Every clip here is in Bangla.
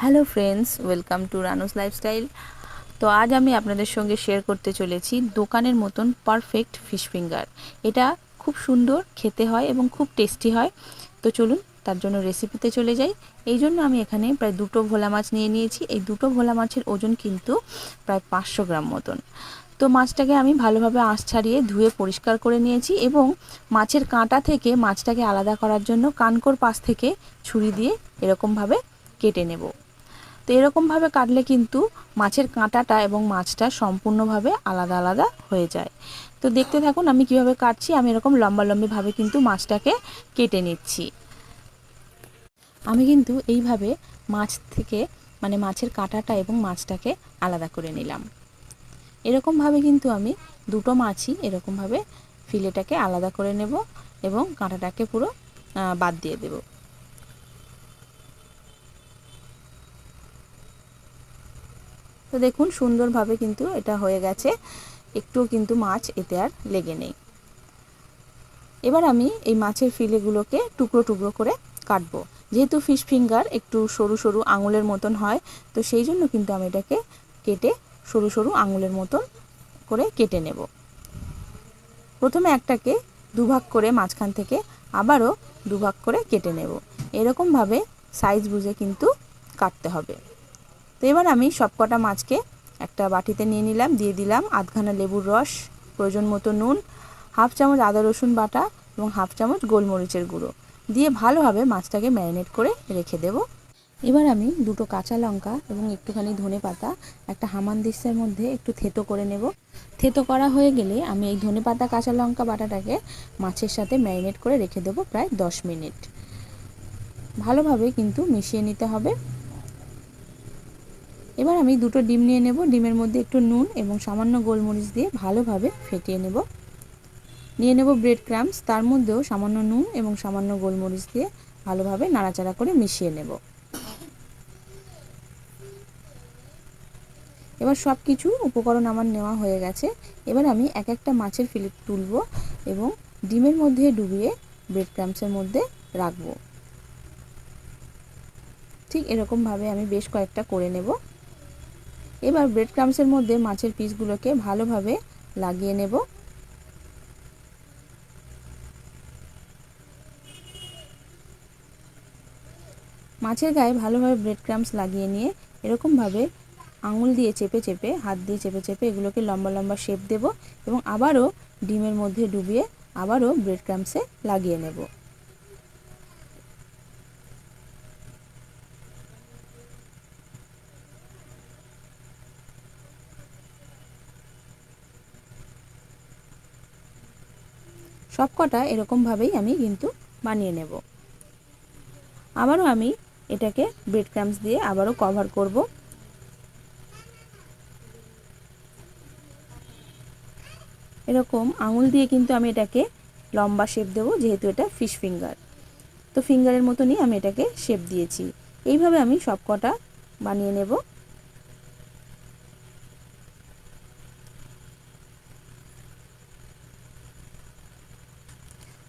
Hello friends welcome to Ranu's lifestyle তো আজ আমি আপনাদের সঙ্গে শেয়ার করতে চলেছি দোকানের মতন পারফেক্ট ফিশ ফিঙ্গার এটা খুব সুন্দর, খেতে হয় এবং খুব টেস্টি হয়। তো চলুন তার জন্য রেসিপিতে চলে যাই। এই জন্য আমি এখানে প্রায় দুটো ভোলা মাছ নিয়ে নিয়েছি। এই দুটো ভোলা মাছের ওজন কিন্তু প্রায় পাঁচশো গ্রাম মতন। তো মাছটাকে আমি ভালোভাবে আঁশ ছাড়িয়ে ধুয়ে পরিষ্কার করে নিয়েছি এবং মাছের কাঁটা থেকে মাছটাকে আলাদা করার জন্য কানকোর পাশ থেকে ছুরি দিয়ে এরকমভাবে কেটে নেব। তো এরকমভাবে কাটলে কিন্তু মাছের কাঁটাটা এবং মাছটা সম্পূর্ণভাবে আলাদা আলাদা হয়ে যায়। তো দেখতে থাকুন আমি কীভাবে কাটছি, আমি এরকম লম্বা লম্বিভাবে কিন্তু মাছটাকে কেটে নিচ্ছি। আমি কিন্তু এইভাবে মাছ থেকে মানে মাছের কাঁটাটা এবং মাছটাকে আলাদা করে নিলাম। এরকমভাবে কিন্তু আমি দুটো মাছই এরকমভাবে ফিলেটাকে আলাদা করে নেব এবং কাঁটাটাকে পুরো বাদ দিয়ে দেবো। তো দেখুন, সুন্দরভাবে কিন্তু এটা হয়ে গেছে। একটুও কিন্তু মাছ এতে আর লেগে নেই। এবার আমি এই মাছের ফিলেগুলোকে টুকরো টুকরো করে কাটবো। যেহেতু ফিশ ফিঙ্গার একটু সরু সরু আঙুলের মতন হয়, তো সেই জন্য কিন্তু আমি এটাকে কেটে সরু সরু আঙুলের মতন করে কেটে নেব। প্রথমে একটাকে দুভাগ করে মাঝখান থেকে আবারও দুভাগ করে কেটে নেব। এরকমভাবে সাইজ বুঝে কিন্তু কাটতে হবে। এবার আমি সবকটা মাছকে একটা বাটিতে নিয়ে নিলাম, দিয়ে দিলাম আধখানা লেবুর রস, প্রয়োজন মতো নুন, হাফ চামচ আদা রসুন বাটা এবং হাফ চামচ গোলমরিচের গুঁড়ো। দিয়ে ভালোভাবে মাছটাকে ম্যারিনেট করে রেখে দেব। এবার আমি দুটো কাঁচা লঙ্কা এবং একটুখানি ধনে পাতা, একটা হামান দিস্যের মধ্যে একটু থেতো করে নেব। থেতো করা হয়ে গেলে আমি এই ধনে পাতা, কাঁচা লঙ্কা বাটাটাকে মাছের সাথে ম্যারিনেট করে রেখে দেবো প্রায় দশ মিনিট। ভালোভাবে কিন্তু মিশিয়ে নিতে হবে। এবার আমি দুটো ডিম নিয়ে নেব। ডিমের মধ্যে একটু নুন এবং সামান্য গোলমরিচ দিয়ে ভালোভাবে ফেটিয়ে নেব। নিয়ে নেব ব্রেড ক্রামস তার মধ্যেও সামান্য নুন এবং সামান্য গোলমরিচ দিয়ে ভালোভাবে নাড়াচাড়া করে মিশিয়ে নেব। এবার সব কিছু উপকরণ আমার নেওয়া হয়ে গেছে। এবার আমি এক একটা মাছের ফিলিপ তুলব এবং ডিমের মধ্যে ডুবিয়ে ব্রেড ক্রামসের মধ্যে রাখব। ঠিক এরকমভাবে আমি বেশ কয়েকটা করে নেব। এবার ব্রেড ক্রামসের মধ্যে মাছের পিসগুলোকে ভালোভাবে লাগিয়ে নেব। মাছের গায়ে ভালোভাবে ব্রেড ক্রামস লাগিয়ে নিয়ে এরকমভাবে আঙুল দিয়ে চেপে চেপে, হাত দিয়ে চেপে চেপে এগুলোকে লম্বা লম্বা শেপ দেব এবং আবারও ডিমের মধ্যে ডুবিয়ে আবারও ব্রেড ক্রামসে লাগিয়ে নেব। সব কটা এরকমভাবেই আমি কিন্তু বানিয়ে নেব। আবারও আমি এটাকে ব্রেড ক্রামস দিয়ে আবারও কভার করব। এরকম আঙুল দিয়ে কিন্তু আমি এটাকে লম্বা শেপ দেবো, যেহেতু এটা ফিশ ফিঙ্গার তো ফিঙ্গারের মতনই আমি এটাকে শেপ দিয়েছি। এইভাবে আমি সব কটা বানিয়ে নেব।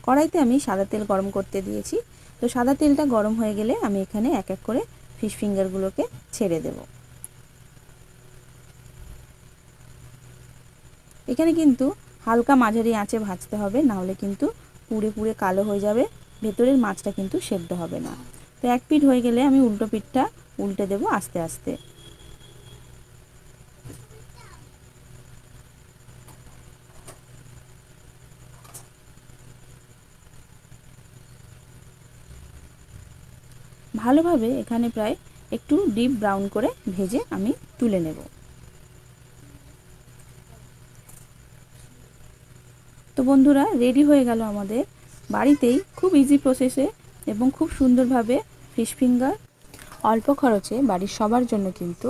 কড়াইতে আমি সাদা তেল গরম করতে দিয়েছি। তো সাদা তেলটা গরম হয়ে গেলে আমি এখানে এক এক করে ফিশ ফিঙ্গারগুলোকে ছেড়ে দেব। এখানে কিন্তু হালকা মাঝারি আঁচে ভাজতে হবে নাহলে কিন্তু পুড়ে পুড়ে কালো হয়ে যাবে, ভেতরের মাছটা কিন্তু সেদ্ধ হবে না। তো এক পিঠ হয়ে গেলে আমি উল্টো পিঠটা উল্টে দেব আস্তে আস্তে। ভালোভাবে এখানে প্রায় একটু ডিপ ব্রাউন করে ভেজে আমি তুলে নেব। তো বন্ধুরা, রেডি হয়ে গেল আমাদের বাড়িতেই খুব ইজি প্রসেসে এবং খুব সুন্দরভাবে ফিশ ফিঙ্গার অল্প খরচে বাড়ির সবার জন্য কিন্তু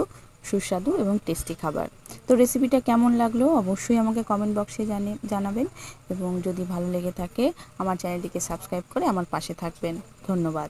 সুস্বাদু এবং টেস্টি খাবার। তো রেসিপিটা কেমন লাগল অবশ্যই আমাকে কমেন্ট বক্সে জানে, জানাবেন এবং যদি ভালো লেগে থাকে, আমার চ্যানেলটিকে সাবস্ক্রাইব করে আমার পাশে থাকবেন। ধন্যবাদ।